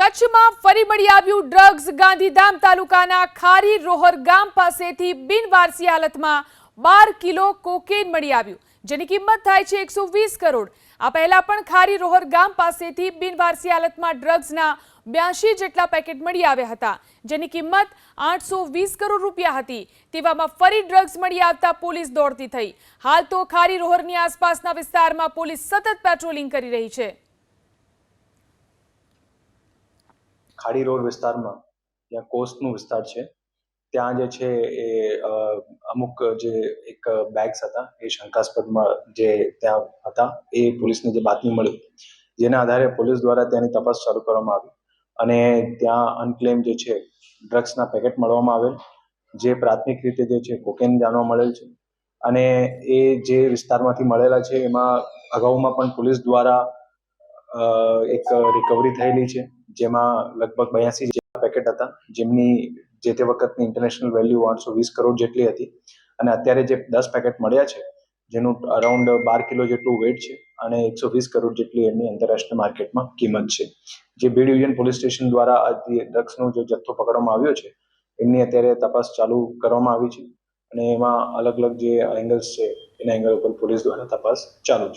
કચ્છમાં ફરી મળી આવ્યું ડ્રગ્સ ગાંધીધામ તાલુકાના ખારી રોહર ગામ પાસેથી બિનવારસી હાલતમાં બાર કિલો કોકેન મળી આવ્યું, જેની કિંમત થાય છે એકસો કરોડ. આ પહેલા પણ ખારી રોહર ગામ પાસેથી બિનવારસી હાલતમાં ડ્રગ્સના બ્યાસી જેટલા પેકેટ મળી આવ્યા હતા, જેની કિંમત આઠસો કરોડ રૂપિયા હતી. તેવામાં ફરી ડ્રગ્સ મળી આવતા પોલીસ દોડતી થઈ. હાલ તો ખારી રોહરની આસપાસના વિસ્તારમાં પોલીસ સતત પેટ્રોલિંગ કરી રહી છે. ખાડી રોડ વિસ્તારમાં, ત્યાં કોસ્ટનું વિસ્તાર છે. ત્યાં જે છે એ અમુક જે એક બેગ્સ હતા, એ શંકાસ્પદમાં જે ત્યાં હતા, એ પોલીસને જે બાતમી મળી. જેના આધારે પોલીસ દ્વારા ત્યાંની તપાસ શરૂ કરવામાં આવી અને ત્યાં અનક્લેમ જે છે ડ્રગ્સના પેકેટ મળવામાં આવેલ, જે પ્રાથમિક રીતે જે છે કોકેન જાણવા મળેલ છે. અને એ જે વિસ્તારમાંથી મળેલા છે, એમાં અગાઉમાં પણ પોલીસ દ્વારા એક રિકવરી થયેલી છે. જેમાં લગભગ બ્યાસી પેકેટ હતા, જેમની જે તે વખતની ઇન્ટરનેશનલ વેલ્યુ આઠસો વીસ કરોડ જેટલી હતી. અને અત્યારે જે દસ પેકેટ મળ્યા છે, જેનું અરાઉન્ડ બાર કિલો જેટલું વેટ છે અને એકસો વીસ કરોડ જેટલી એમની આંતરરાષ્ટ્રીય માર્કેટમાં કિંમત છે. જે બી ડિવિઝન પોલીસ સ્ટેશન દ્વારા આ ડ્રગ્સનો જે જથ્થો પકડવામાં આવ્યો છે, એમની અત્યારે તપાસ ચાલુ કરવામાં આવી છે. અને એમાં અલગ અલગ જે એંગલ્સ છે, એના એંગલ ઉપર પોલીસ દ્વારા તપાસ ચાલુ છે.